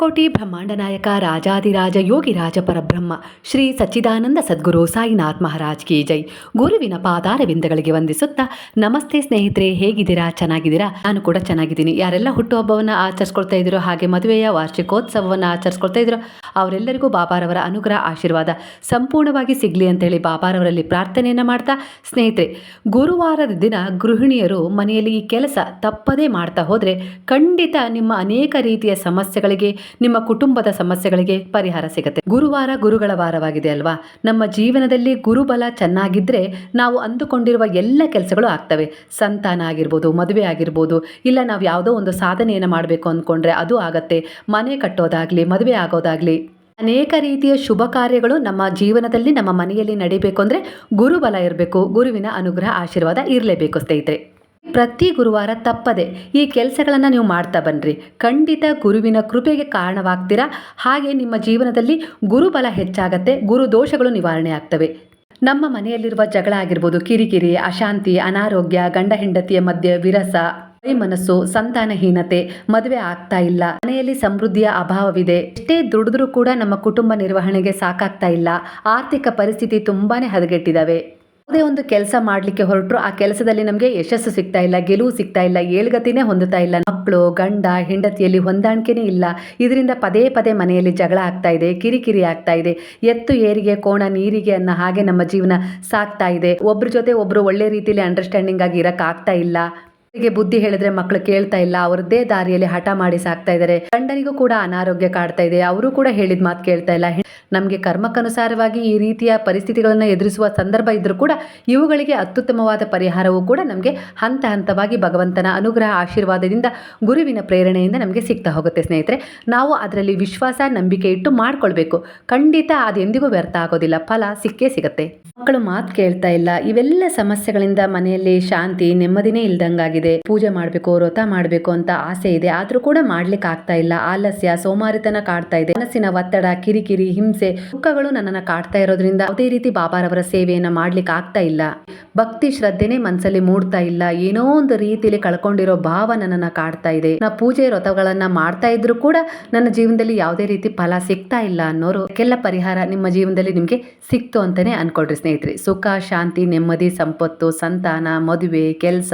ಕೋಟಿ ಬ್ರಹ್ಮಾಂಡ ನಾಯಕ ರಾಜಾದಿರಾಜ ಯೋಗಿರಾಜ ಪರಬ್ರಹ್ಮ, ಶ್ರೀ ಸಚ್ಚಿದಾನಂದ ಸದ್ಗುರು ಸಾಯಿನಾಥ್ ಮಹಾರಾಜ್ ಕಿ ಜೈ. ಗುರುವಿನ ಪಾದಾರವಿಂದಗಳಿಗೆ ವಂದಿಸುತ್ತಾ, ನಮಸ್ತೆ ಸ್ನೇಹಿತರೆ, ಹೇಗಿದ್ದೀರಾ? ಚೆನ್ನಾಗಿದ್ದೀರಾ? ನಾನು ಕೂಡ ಚೆನ್ನಾಗಿದ್ದೀನಿ. ಯಾರೆಲ್ಲ ಹುಟ್ಟುಹಬ್ಬವನ್ನು ಆಚರಿಸ್ಕೊಳ್ತಾ ಇದ್ದೀರೋ, ಹಾಗೆ ಮದುವೆಯ ವಾರ್ಷಿಕೋತ್ಸವವನ್ನು ಆಚರಿಸ್ಕೊಳ್ತಾ ಇದ್ದೀರೋ, ಅವರೆಲ್ಲರಿಗೂ ಬಾಬಾರವರ ಅನುಗ್ರಹ, ಆಶೀರ್ವಾದ ಸಂಪೂರ್ಣವಾಗಿ ಸಿಗಲಿ ಅಂತೇಳಿ ಬಾಬಾರವರಲ್ಲಿ ಪ್ರಾರ್ಥನೆಯನ್ನು ಮಾಡ್ತಾ, ಸ್ನೇಹಿತರೆ, ಗುರುವಾರದ ದಿನ ಗೃಹಿಣಿಯರು ಮನೆಯಲ್ಲಿ ಈ ಕೆಲಸ ತಪ್ಪದೇ ಮಾಡ್ತಾ ಹೋದರೆ ಖಂಡಿತ ನಿಮ್ಮ ಅನೇಕ ರೀತಿಯ ಸಮಸ್ಯೆಗಳಿಗೆ ನಿಮ್ಮ ಕುಟುಂಬದ ಸಮಸ್ಯೆಗಳಿಗೆ ಪರಿಹಾರ ಸಿಗುತ್ತೆ. ಗುರುವಾರ ಗುರುಗಳ ವಾರವಾಗಿದೆ ಅಲ್ವಾ? ನಮ್ಮ ಜೀವನದಲ್ಲಿ ಗುರುಬಲ ಚೆನ್ನಾಗಿದ್ರೆ ನಾವು ಅಂದುಕೊಂಡಿರುವ ಎಲ್ಲ ಕೆಲಸಗಳು ಆಗ್ತವೆ. ಸಂತಾನ ಆಗಿರ್ಬೋದು, ಮದುವೆ ಆಗಿರ್ಬೋದು, ಇಲ್ಲ ನಾವು ಯಾವುದೋ ಒಂದು ಸಾಧನೆಯನ್ನು ಮಾಡಬೇಕು ಅಂದ್ಕೊಂಡ್ರೆ ಅದು ಆಗತ್ತೆ. ಮನೆ ಕಟ್ಟೋದಾಗಲಿ, ಮದುವೆ ಆಗೋದಾಗಲಿ, ಅನೇಕ ರೀತಿಯ ಶುಭ ಕಾರ್ಯಗಳು ನಮ್ಮ ಜೀವನದಲ್ಲಿ ನಮ್ಮ ಮನೆಯಲ್ಲಿ ನಡೀಬೇಕು ಅಂದರೆ ಗುರುಬಲ ಇರಬೇಕು. ಗುರುವಿನ ಅನುಗ್ರಹ, ಆಶೀರ್ವಾದ ಇರಲೇಬೇಕು ಸ್ನೇಹಿತರೆ. ಪ್ರತಿ ಗುರುವಾರ ತಪ್ಪದೆ ಈ ಕೆಲಸಗಳನ್ನು ನೀವು ಮಾಡ್ತಾ ಬನ್ನಿರಿ ಖಂಡಿತ ಗುರುವಿನ ಕೃಪೆಗೆ ಕಾರಣವಾಗ್ತೀರಾ? ಹಾಗೆ ನಿಮ್ಮ ಜೀವನದಲ್ಲಿ ಗುರುಬಲ ಹೆಚ್ಚಾಗತ್ತೆ, ಗುರು ದೋಷಗಳು ನಿವಾರಣೆ ಆಗ್ತವೆ. ನಮ್ಮ ಮನೆಯಲ್ಲಿರುವ ಜಗಳ ಆಗಿರ್ಬೋದು, ಕಿರಿಕಿರಿ, ಅಶಾಂತಿ, ಅನಾರೋಗ್ಯ, ಗಂಡ ಹೆಂಡತಿಯ ಮಧ್ಯೆ ವಿರಸ ಮನಸ್ಸು, ಸಂತಾನಹೀನತೆ ಮದುವೆ ಆಗ್ತಾ ಇಲ್ಲ. ಮನೆಯಲ್ಲಿ ಸಮೃದ್ಧಿಯ ಅಭಾವವಿದೆ. ಎಷ್ಟೇ ದುಡಿದ್ರೂ ಕೂಡ ನಮ್ಮ ಕುಟುಂಬ ನಿರ್ವಹಣೆಗೆ ಸಾಕಾಗ್ತಾ ಇಲ್ಲ. ಆರ್ಥಿಕ ಪರಿಸ್ಥಿತಿ ತುಂಬಾನೇ ಹದಗೆಟ್ಟಿದಾವೆ ಯಾವುದೇ ಒಂದು ಕೆಲಸ ಮಾಡಲಿಕ್ಕೆ ಹೊರಟರು, ಆ ಕೆಲಸದಲ್ಲಿ ನಮಗೆ ಯಶಸ್ಸು ಸಿಗ್ತಾ ಇಲ್ಲ, ಗೆಲುವು ಸಿಗ್ತಾ ಇಲ್ಲ, ಏಳ್ಗತಿನೇ ಹೊಂದುತ್ತಾ ಇಲ್ಲ. ಮಕ್ಕಳು ಗಂಡ, ಹೆಂಡತಿಯಲ್ಲಿ ಹೊಂದಾಣಿಕೆನೇ ಇಲ್ಲ. ಇದರಿಂದ ಪದೇ ಪದೇ ಮನೆಯಲ್ಲಿ ಜಗಳ ಆಗ್ತಾ ಇದೆ, ಕಿರಿಕಿರಿ ಆಗ್ತಾ ಇದೆ. ಎತ್ತು, ಏರಿಗೆ, ಕೋಣ, ನೀರಿಗೆ ಅನ್ನೋ ಹಾಗೆ ನಮ್ಮ ಜೀವನ ಸಾಗ್ತಾ ಇದೆ. ಒಬ್ಬರ ಜೊತೆ ಒಬ್ಬರು ಒಳ್ಳೆ ರೀತಿಯಲ್ಲಿ ಅಂಡರ್ಸ್ಟ್ಯಾಂಡಿಂಗ್ ಆಗಿ ಇರೋಕ್ಕಾಗ್ತಾ ಇಲ್ಲ. ಅವರಿಗೆ ಬುದ್ಧಿ ಹೇಳಿದ್ರೆ ಮಕ್ಕಳು ಕೇಳ್ತಾ ಇಲ್ಲ, ಅವರದ್ದೇ ದಾರಿಯಲ್ಲಿ ಹಠ ಮಾಡಿ ಸಾಕ್ತಾ ಇದ್ದಾರೆ ಗಂಡನಿಗೂ ಕೂಡ ಅನಾರೋಗ್ಯ ಕಾಡ್ತಾ ಇದೆ, ಅವರು ಕೂಡ ಹೇಳಿದ ಮಾತು ಕೇಳ್ತಾ ಇಲ್ಲ. ನಮಗೆ ಕರ್ಮಕ್ಕನುಸಾರವಾಗಿ ಈ ರೀತಿಯ ಪರಿಸ್ಥಿತಿಗಳನ್ನು ಎದುರಿಸುವ ಸಂದರ್ಭ ಇದ್ರೂ ಕೂಡ ಇವುಗಳಿಗೆ ಅತ್ಯುತ್ತಮವಾದ ಪರಿಹಾರವೂ ಕೂಡ ನಮಗೆ ಹಂತ ಹಂತವಾಗಿ ಭಗವಂತನ ಅನುಗ್ರಹ ಆಶೀರ್ವಾದದಿಂದ ಗುರುವಿನ ಪ್ರೇರಣೆಯಿಂದ ನಮಗೆ ಸಿಗ್ತಾ ಹೋಗುತ್ತೆ ಸ್ನೇಹಿತರೆ. ನಾವು ಅದರಲ್ಲಿ ವಿಶ್ವಾಸ, ನಂಬಿಕೆ ಇಟ್ಟು ಮಾಡ್ಕೊಳ್ಬೇಕು. ಖಂಡಿತ ಅದೆಂದಿಗೂ ವ್ಯರ್ಥ ಆಗೋದಿಲ್ಲ, ಫಲ ಸಿಕ್ಕೇ ಸಿಗುತ್ತೆ. ಮಕ್ಕಳು ಮಾತು ಕೇಳ್ತಾ ಇಲ್ಲ, ಇವೆಲ್ಲ ಸಮಸ್ಯೆಗಳಿಂದ ಮನೆಯಲ್ಲಿ ಶಾಂತಿ, ನೆಮ್ಮದಿನೇ ಇಲ್ದಂಗಾಗಿದೆ. ಪೂಜೆ ಮಾಡಬೇಕು, ವ್ರತ ಮಾಡಬೇಕು ಅಂತ ಆಸೆ ಇದೆ. ಆದ್ರೂ ಕೂಡ ಮಾಡ್ಲಿಕ್ಕೆ ಆಗ್ತಾ ಇಲ್ಲ. ಆಲಸ್ಯ, ಸೋಮಾರಿತನ ಕಾಡ್ತಾ ಇದೆ. ಮನಸ್ಸಿನ ಒತ್ತಡ, ಕಿರಿಕಿರಿ, ಹಿಂಸೆ, ದುಃಖಗಳು ನನ್ನನ್ನ ಕಾಡ್ತಾ ಇರೋದ್ರಿಂದ ಯಾವುದೇ ರೀತಿ ಬಾಬಾರವರ ಸೇವೆಯನ್ನ ಮಾಡ್ಲಿಕ್ಕೆ ಆಗ್ತಾ ಇಲ್ಲ. ಭಕ್ತಿ ಶ್ರದ್ಧೆನೇ ಮನಸ್ಸಲ್ಲಿ ಮೂಡ್ತಾ ಇಲ್ಲ. ಏನೋ ಒಂದು ರೀತಿಯಲ್ಲಿ ಕಳ್ಕೊಂಡಿರೋ ಭಾವ ನನ್ನನ್ನ ಕಾಡ್ತಾ ಇದೆ. ನಾ ಪೂಜೆ, ವ್ರತಗಳನ್ನ ಮಾಡ್ತಾ ಇದ್ರು ಕೂಡ ನನ್ನ ಜೀವನದಲ್ಲಿ ಯಾವುದೇ ರೀತಿ ಫಲ ಸಿಗ್ತಾ ಇಲ್ಲ ಅನ್ನೋರು ಕೆಲ ಪರಿಹಾರ ನಿಮ್ಮ ಜೀವನದಲ್ಲಿ ನಿಮ್ಗೆ ಸಿಕ್ತು ಅಂತಾನೆ ಅನ್ಕೊಳ್ರಿ ಸ್ನೇಹಿತರೆ. ಸುಖ, ಶಾಂತಿ, ನೆಮ್ಮದಿ, ಸಂಪತ್ತು, ಸಂತಾನ, ಮದುವೆ, ಕೆಲಸ.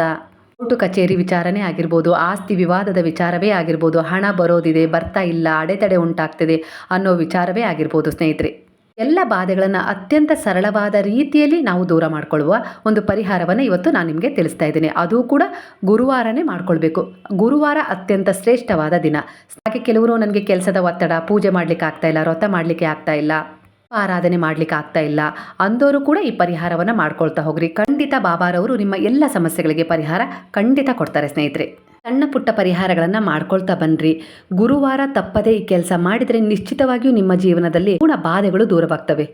ಕೋರ್ಟು ಕಚೇರಿ ವಿಚಾರನೆ ಆಗಿರ್ಬೋದು, ಆಸ್ತಿ ವಿವಾದದ ವಿಚಾರವೇ ಆಗಿರ್ಬೋದು, ಹಣ ಬರೋದಿದೆ, ಬರ್ತಾ ಇಲ್ಲ, ಅಡೆತಡೆ ಉಂಟಾಗ್ತಿದೆ ಅನ್ನೋ ವಿಚಾರವೇ ಆಗಿರ್ಬೋದು ಸ್ನೇಹಿತರೆ. ಎಲ್ಲ ಬಾಧೆಗಳನ್ನು ಅತ್ಯಂತ ಸರಳವಾದ ರೀತಿಯಲ್ಲಿ ನಾವು ದೂರ ಮಾಡಿಕೊಳ್ಳುವ ಒಂದು ಪರಿಹಾರವನ್ನು ಇವತ್ತು ನಾನು ನಿಮಗೆ ತಿಳಿಸ್ತಾ ಇದ್ದೀನಿ. ಅದು ಕೂಡ ಗುರುವಾರನೇ ಮಾಡ್ಕೊಳ್ಬೇಕು. ಗುರುವಾರ ಅತ್ಯಂತ ಶ್ರೇಷ್ಠವಾದ ದಿನ. ಹಾಗೆ ಕೆಲವರು ನನಗೆ ಕೆಲಸದ ಒತ್ತಡ, ಪೂಜೆ ಮಾಡಲಿಕ್ಕೆ ಆಗ್ತಾ ಇಲ್ಲ ವ್ರತ ಮಾಡಲಿಕ್ಕೆ ಆಗ್ತಾ ಇಲ್ಲ. ಆರಾಧನೆ ಮಾಡ್ಲಿಕ್ಕೆ ಆಗ್ತಾ ಇಲ್ಲ. ಅಂದವರು ಕೂಡ ಈ ಪರಿಹಾರವನ್ನು ಮಾಡ್ಕೊಳ್ತಾ ಹೋಗ್ರಿ. ಖಂಡಿತ ಬಾಬಾರವರು ನಿಮ್ಮ ಎಲ್ಲ ಸಮಸ್ಯೆಗಳಿಗೆ ಪರಿಹಾರ ಖಂಡಿತ ಕೊಡ್ತಾರೆ ಸ್ನೇಹಿತರೆ. ಸಣ್ಣ ಪುಟ್ಟ ಪರಿಹಾರಗಳನ್ನು ಮಾಡ್ಕೊಳ್ತಾ ಬನ್ರಿ. ಗುರುವಾರ ತಪ್ಪದೇ ಈ ಕೆಲಸ ಮಾಡಿದರೆ ನಿಶ್ಚಿತವಾಗಿಯೂ ನಿಮ್ಮ ಜೀವನದಲ್ಲಿ ಪೂರ್ಣ ಬಾಧೆಗಳು ದೂರವಾಗ್ತವೆ.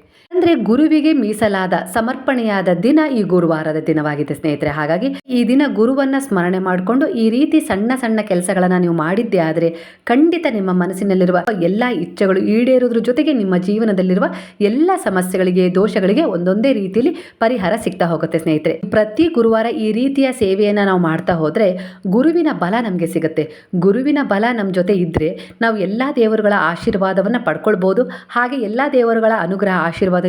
ಅಂದರೆ ಗುರುವಿಗೆ ಮೀಸಲಾದ ಸಮರ್ಪಣೆಯಾದ ದಿನ ಈ ಗುರುವಾರದ ದಿನವಾಗಿದೆ, ಸ್ನೇಹಿತರೆ. ಹಾಗಾಗಿ ಈ ದಿನ ಗುರುವನ್ನ ಸ್ಮರಣೆ ಮಾಡಿಕೊಂಡು ಈ ರೀತಿ ಸಣ್ಣ ಸಣ್ಣ ಕೆಲಸಗಳನ್ನು ನೀವು ಮಾಡಿದ್ದೇ ಆದರೆ ಖಂಡಿತ ನಿಮ್ಮ ಮನಸ್ಸಿನಲ್ಲಿರುವ ಎಲ್ಲ ಇಚ್ಛೆಗಳು ಈಡೇರೋದ್ರ ಜೊತೆಗೆ ನಿಮ್ಮ ಜೀವನದಲ್ಲಿರುವ ಎಲ್ಲ ಸಮಸ್ಯೆಗಳಿಗೆ, ದೋಷಗಳಿಗೆ ಒಂದೊಂದೇ ರೀತಿಯಲ್ಲಿ ಪರಿಹಾರ ಸಿಗ್ತಾ ಹೋಗುತ್ತೆ, ಸ್ನೇಹಿತರೆ. ಪ್ರತಿ ಗುರುವಾರ ಈ ರೀತಿಯ ಸೇವೆಯನ್ನು ನಾವು ಮಾಡ್ತಾ ಹೋದ್ರೆ ಗುರುವಿನ ಬಲ ನಮಗೆ ಸಿಗುತ್ತೆ. ಗುರುವಿನ ಬಲ ನಮ್ಮ ಜೊತೆ ಇದ್ರೆ ನಾವು ಎಲ್ಲ ದೇವರುಗಳ ಆಶೀರ್ವಾದವನ್ನು ಪಡ್ಕೊಳ್ಬೋದು. ಹಾಗೆ ಎಲ್ಲ ದೇವರುಗಳ ಅನುಗ್ರಹ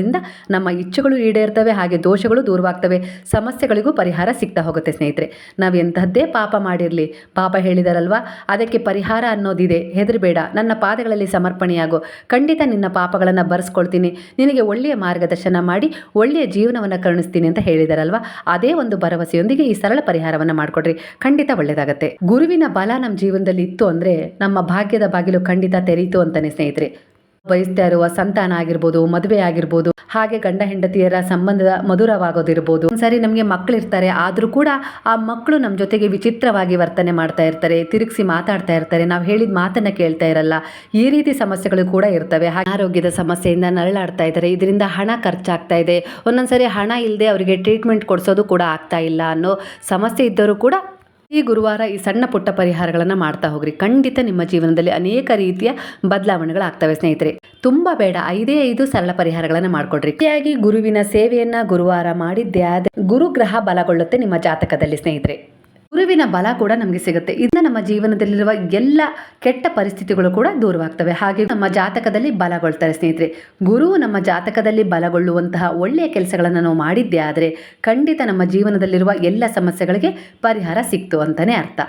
ಆಶೀರ್ವಾದದಿಂದ ನಮ್ಮ ಇಚ್ಛೆಗಳು ಈಡೇರ್ತವೆ, ಹಾಗೆ ದೋಷಗಳು ದೂರವಾಗ್ತವೆ. ಸಮಸ್ಯೆಗಳಿಗೂ ಪರಿಹಾರ ಸಿಗ್ತಾ ಹೋಗುತ್ತೆ ಸ್ನೇಹಿತರೆ. ನಾವು ಎಂತಹದ್ದೇ ಪಾಪ ಮಾಡಿರಲಿ. ಪಾಪ ಹೇಳಿದಾರಲ್ವಾ? ಅದಕ್ಕೆ ಪರಿಹಾರ ಅನ್ನೋದಿದೆ. ಹೆದರಬೇಡ. ನನ್ನ ಪಾದಗಳಲ್ಲಿ ಸಮರ್ಪಣೆಯಾಗು. ಖಂಡಿತ ನಿನ್ನ ಪಾಪಗಳನ್ನು ಬರೆಸ್ಕೊಳ್ತೀನಿ. ನಿನಗೆ ಒಳ್ಳೆಯ ಮಾರ್ಗದರ್ಶನ ಮಾಡಿ, ಒಳ್ಳೆಯ ಜೀವನವನ್ನು ಕರುಣಿಸ್ತೀನಿ ಅಂತ ಹೇಳಿದಾರಲ್ವಾ? ಅದೇ ಒಂದು ಭರವಸೆಯೊಂದಿಗೆ ಈ ಸರಳ ಪರಿಹಾರವನ್ನು ಮಾಡಿಕೊಡ್ರಿ. ಖಂಡಿತ ಒಳ್ಳೆಯದಾಗತ್ತೆ ಗುರುವಿನ ಬಲ ನಮ್ಮ ಜೀವನದಲ್ಲಿ ಇತ್ತು ಅಂದರೆ ನಮ್ಮ ಭಾಗ್ಯದ ಬಾಗಿಲು ಖಂಡಿತ ತೆರೀತು ಅಂತಾನೆ ಸ್ನೇಹಿತರೆ. ಬಯಸ್ತಾ ಇರುವ ಸಂತಾನ ಆಗಿರ್ಬೋದು, ಮದುವೆ ಆಗಿರ್ಬೋದು, ಹಾಗೆ ಗಂಡ ಹೆಂಡತಿಯರ ಸಂಬಂಧ ಮಧುರವಾಗೋದಿರ್ಬೋದು. ಸರಿ ನಮಗೆ ಮಕ್ಕಳು ಇರ್ತಾರೆ ಆದರೂ ಕೂಡ ಆ ಮಕ್ಕಳು ನಮ್ಮ ಜೊತೆಗೆ ವಿಚಿತ್ರವಾಗಿ ವರ್ತನೆ ಮಾಡ್ತಾ ಇರ್ತಾರೆ, ತಿರುಗಿಸಿ ಮಾತಾಡ್ತಾ ಇರ್ತಾರೆ. ನಾವು ಹೇಳಿದ ಮಾತನ್ನ ಕೇಳ್ತಾ ಇರಲ್ಲ. ಈ ರೀತಿ ಸಮಸ್ಯೆಗಳು ಕೂಡ ಇರ್ತವೆ. ಆರೋಗ್ಯದ ಸಮಸ್ಯೆಯಿಂದ ನರಳಾಡ್ತಾ ಇದ್ದಾರೆ. ಇದರಿಂದ ಹಣ ಖರ್ಚಾಗ್ತಾ ಇದೆ. ಒಂದೊಂದ್ಸರಿ ಹಣ ಇಲ್ಲದೆ ಅವರಿಗೆ ಟ್ರೀಟ್ಮೆಂಟ್ ಕೊಡಿಸೋದು ಕೂಡ ಆಗ್ತಾ ಇಲ್ಲ ಅನ್ನೋ ಸಮಸ್ಯೆ ಇದ್ದರೂ ಕೂಡ ಈ ಗುರುವಾರ ಈ ಸಣ್ಣ ಪುಟ್ಟ ಪರಿಹಾರಗಳನ್ನು ಮಾಡ್ತಾ ಹೋಗ್ರಿ. ಖಂಡಿತ ನಿಮ್ಮ ಜೀವನದಲ್ಲಿ ಅನೇಕ ರೀತಿಯ ಬದಲಾವಣೆಗಳಾಗ್ತವೆ ಸ್ನೇಹಿತರೆ. ತುಂಬಾ ಬೇಡ, ಐದೇ ಐದು ಸರಳ ಪರಿಹಾರಗಳನ್ನು ಮಾಡ್ಕೊಡ್ರಿ. ಗುರುವಿನ ಸೇವೆಯನ್ನ ಗುರುವಾರ ಮಾಡಿದ್ದೆ ಆದ ಗುರುಗ್ರಹ ಬಲಗೊಳ್ಳುತ್ತೆ ನಿಮ್ಮ ಜಾತಕದಲ್ಲಿ ಸ್ನೇಹಿತರೆ. ಗುರುವಿನ ಬಲ ಕೂಡ ನಮಗೆ ಸಿಗುತ್ತೆ. ಇದನ್ನ ನಮ್ಮ ಜೀವನದಲ್ಲಿರುವ ಎಲ್ಲ ಕೆಟ್ಟ ಪರಿಸ್ಥಿತಿಗಳು ಕೂಡ ದೂರವಾಗ್ತವೆ. ಹಾಗೆ ನಮ್ಮ ಜಾತಕದಲ್ಲಿ ಬಲಗೊಳ್ತಾರೆ ಸ್ನೇಹಿತರೆ. ಗುರು ನಮ್ಮ ಜಾತಕದಲ್ಲಿ ಬಲಗೊಳ್ಳುವಂತಹ ಒಳ್ಳೆಯ ಕೆಲಸಗಳನ್ನು ನಾವು ಮಾಡಿದ್ದೇ ಆದರೆ ಖಂಡಿತ ನಮ್ಮ ಜೀವನದಲ್ಲಿರುವ ಎಲ್ಲ ಸಮಸ್ಯೆಗಳಿಗೆ ಪರಿಹಾರ ಸಿಕ್ತು ಅಂತಲೇ ಅರ್ಥ.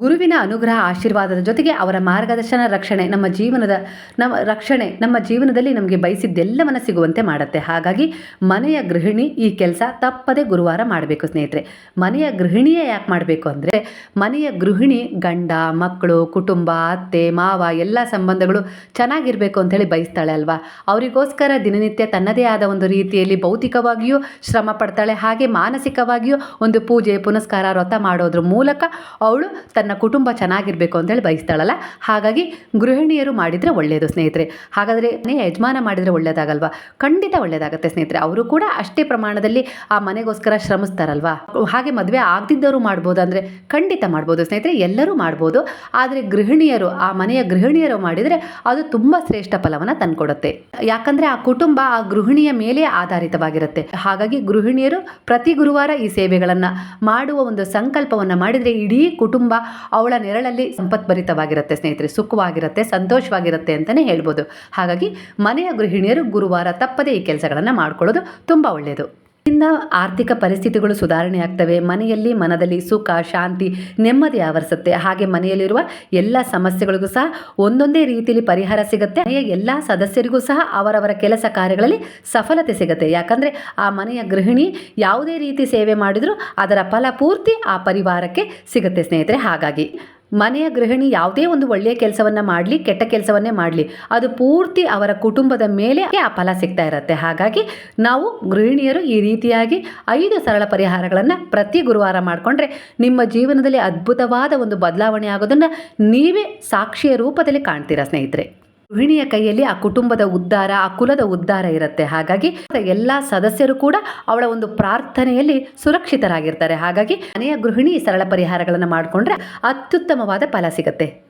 ಗುರುವಿನ ಅನುಗ್ರಹ ಆಶೀರ್ವಾದದ ಜೊತೆಗೆ ಅವರ ಮಾರ್ಗದರ್ಶನ ರಕ್ಷಣೆ ನಮ್ಮ ಜೀವನದ ನಮ್ಮ ರಕ್ಷಣೆ ನಮ್ಮ ಜೀವನದಲ್ಲಿ ನಮಗೆ ಬಯಸಿದ್ದೆಲ್ಲವನ್ನು ಸಿಗುವಂತೆ ಮಾಡುತ್ತೆ. ಹಾಗಾಗಿ ಮನೆಯ ಗೃಹಿಣಿ ಈ ಕೆಲಸ ತಪ್ಪದೆ ಗುರುವಾರ ಮಾಡಬೇಕು ಸ್ನೇಹಿತರೆ. ಮನೆಯ ಗೃಹಿಣಿಯೇ ಯಾಕೆ ಮಾಡಬೇಕು ಅಂದರೆ ಮನೆಯ ಗೃಹಿಣಿ, ಗಂಡ, ಮಕ್ಕಳು, ಕುಟುಂಬ, ಅತ್ತೆ, ಮಾವ ಎಲ್ಲ ಸಂಬಂಧಗಳು ಚೆನ್ನಾಗಿರಬೇಕು ಅಂತೇಳಿ ಬಯಸ್ತಾಳೆ ಅಲ್ವಾ? ಅವರಿಗೋಸ್ಕರ ದಿನನಿತ್ಯ ತನ್ನದೇ ಆದ ಒಂದು ರೀತಿಯಲ್ಲಿ ಭೌತಿಕವಾಗಿಯೂ ಶ್ರಮ ಪಡ್ತಾಳೆ. ಹಾಗೆ ಮಾನಸಿಕವಾಗಿಯೂ ಒಂದು ಪೂಜೆ, ಪುನಸ್ಕಾರ, ವ್ರತ ಮಾಡೋದ್ರ ಮೂಲಕ ಅವಳು ತನ್ನ ಕುಟುಂಬ ಚೆನ್ನಾಗಿರಬೇಕು ಅಂತೇಳಿ ಬಯಸ್ತಾಳಲ್ಲ. ಹಾಗಾಗಿ ಗೃಹಿಣಿಯರು ಮಾಡಿದರೆ ಒಳ್ಳೆಯದು ಸ್ನೇಹಿತರೆ. ಹಾಗಾದರೆ ಮನೆ ಯಜಮಾನ ಮಾಡಿದರೆ ಒಳ್ಳೆಯದಾಗಲ್ವಾ ಖಂಡಿತ ಒಳ್ಳೆಯದಾಗುತ್ತೆ ಸ್ನೇಹಿತರೆ. ಅವರು ಕೂಡ ಅಷ್ಟೇ ಪ್ರಮಾಣದಲ್ಲಿ ಆ ಮನೆಗೋಸ್ಕರ ಶ್ರಮಿಸ್ತಾರಲ್ವಾ? ಹಾಗೆ ಮದುವೆ ಆಗದಿದ್ದವರು ಮಾಡ್ಬೋದು ಅಂದರೆ ಖಂಡಿತ ಮಾಡ್ಬೋದು ಸ್ನೇಹಿತರೆ. ಎಲ್ಲರೂ ಮಾಡ್ಬೋದು. ಆದರೆ ಗೃಹಿಣಿಯರು, ಆ ಮನೆಯ ಗೃಹಿಣಿಯರು ಮಾಡಿದರೆ ಅದು ತುಂಬ ಶ್ರೇಷ್ಠ ಫಲವನ್ನು ತಂದುಕೊಡುತ್ತೆ. ಯಾಕಂದರೆ ಆ ಕುಟುಂಬ ಆ ಗೃಹಿಣಿಯ ಮೇಲೆ ಆಧಾರಿತವಾಗಿರುತ್ತೆ. ಹಾಗಾಗಿ ಗೃಹಿಣಿಯರು ಪ್ರತಿ ಗುರುವಾರ ಈ ಸೇವೆಗಳನ್ನು ಮಾಡುವ ಒಂದು ಸಂಕಲ್ಪವನ್ನು ಮಾಡಿದರೆ ಇಡೀ ಕುಟುಂಬ ಅವಳ ನೆರಳಲ್ಲಿ ಸಂಪತ್ಭರಿತವಾಗಿರುತ್ತೆ ಸ್ನೇಹಿತರೆ, ಸುಖವಾಗಿರುತ್ತೆ, ಸಂತೋಷವಾಗಿರುತ್ತೆ ಅಂತಲೇ ಹೇಳ್ಬೋದು. ಹಾಗಾಗಿ ಮನೆಯ ಗೃಹಿಣಿಯರು ಗುರುವಾರ ತಪ್ಪದೇ ಈ ಕೆಲಸಗಳನ್ನು ಮಾಡ್ಕೊಳ್ಳೋದು ತುಂಬ ಒಳ್ಳೆಯದು ಇಂದ ಆರ್ಥಿಕ ಪರಿಸ್ಥಿತಿಗಳು ಸುಧಾರಣೆ ಆಗ್ತವೆ. ಮನೆಯಲ್ಲಿ ಮನದಲ್ಲಿ ಸುಖ, ಶಾಂತಿ ನೆಮ್ಮದಿ ಆವರಿಸುತ್ತೆ. ಹಾಗೆ ಮನೆಯಲ್ಲಿರುವ ಎಲ್ಲ ಸಮಸ್ಯೆಗಳಿಗೂ ಸಹ ಒಂದೊಂದೇ ರೀತಿಯಲ್ಲಿ ಪರಿಹಾರ ಸಿಗುತ್ತೆ. ಮನೆಯ ಎಲ್ಲ ಸದಸ್ಯರಿಗೂ ಸಹ ಅವರವರ ಕೆಲಸ ಕಾರ್ಯಗಳಲ್ಲಿ ಸಫಲತೆ ಸಿಗುತ್ತೆ. ಯಾಕಂದರೆ ಆ ಮನೆಯ ಗೃಹಿಣಿ ಯಾವುದೇ ರೀತಿ ಸೇವೆ ಮಾಡಿದರೂ ಅದರ ಫಲ ಪೂರ್ತಿ ಆ ಪರಿವಾರಕ್ಕೆ ಸಿಗುತ್ತೆ ಸ್ನೇಹಿತರೆ. ಹಾಗಾಗಿ ಮನೆಯ ಗೃಹಿಣಿ ಯಾವುದೇ ಒಂದು ಒಳ್ಳೆಯ ಕೆಲಸವನ್ನ ಮಾಡಲಿ, ಕೆಟ್ಟ ಕೆಲಸವನ್ನೇ ಮಾಡಲಿ, ಅದು ಪೂರ್ತಿ ಅವರ ಕುಟುಂಬದ ಮೇಲೆ ಆ ಫಲ ಸಿಗ್ತಾ ಇರುತ್ತೆ. ಹಾಗಾಗಿ ನಾವು ಗೃಹಿಣಿಯರು ಈ ರೀತಿಯಾಗಿ ಐದು ಸರಳ ಪರಿಹಾರಗಳನ್ನು ಪ್ರತಿ ಗುರುವಾರ ಮಾಡಿಕೊಂಡ್ರೆ ನಿಮ್ಮ ಜೀವನದಲ್ಲಿ ಅದ್ಭುತವಾದ ಒಂದು ಬದಲಾವಣೆ ಆಗೋದನ್ನು ನೀವೇ ಸಾಕ್ಷಿಯ ರೂಪದಲ್ಲಿ ಕಾಣ್ತೀರಾ ಸ್ನೇಹಿತರೆ. ಗೃಹಿಣಿಯ ಕೈಯಲ್ಲಿ ಆ ಕುಟುಂಬದ ಉದ್ಧಾರ, ಆ ಕುಲದ ಉದ್ಧಾರ ಇರುತ್ತೆ. ಹಾಗಾಗಿ ಎಲ್ಲ ಸದಸ್ಯರು ಕೂಡ ಅವಳ ಒಂದು ಪ್ರಾರ್ಥನೆಯಲ್ಲಿ ಸುರಕ್ಷಿತರಾಗಿರ್ತಾರೆ. ಹಾಗಾಗಿ ಮನೆಯ ಗೃಹಿಣಿ ಸರಳ ಪರಿಹಾರಗಳನ್ನು ಮಾಡಿಕೊಂಡ್ರೆ ಅತ್ಯುತ್ತಮವಾದ ಫಲ ಸಿಗುತ್ತೆ.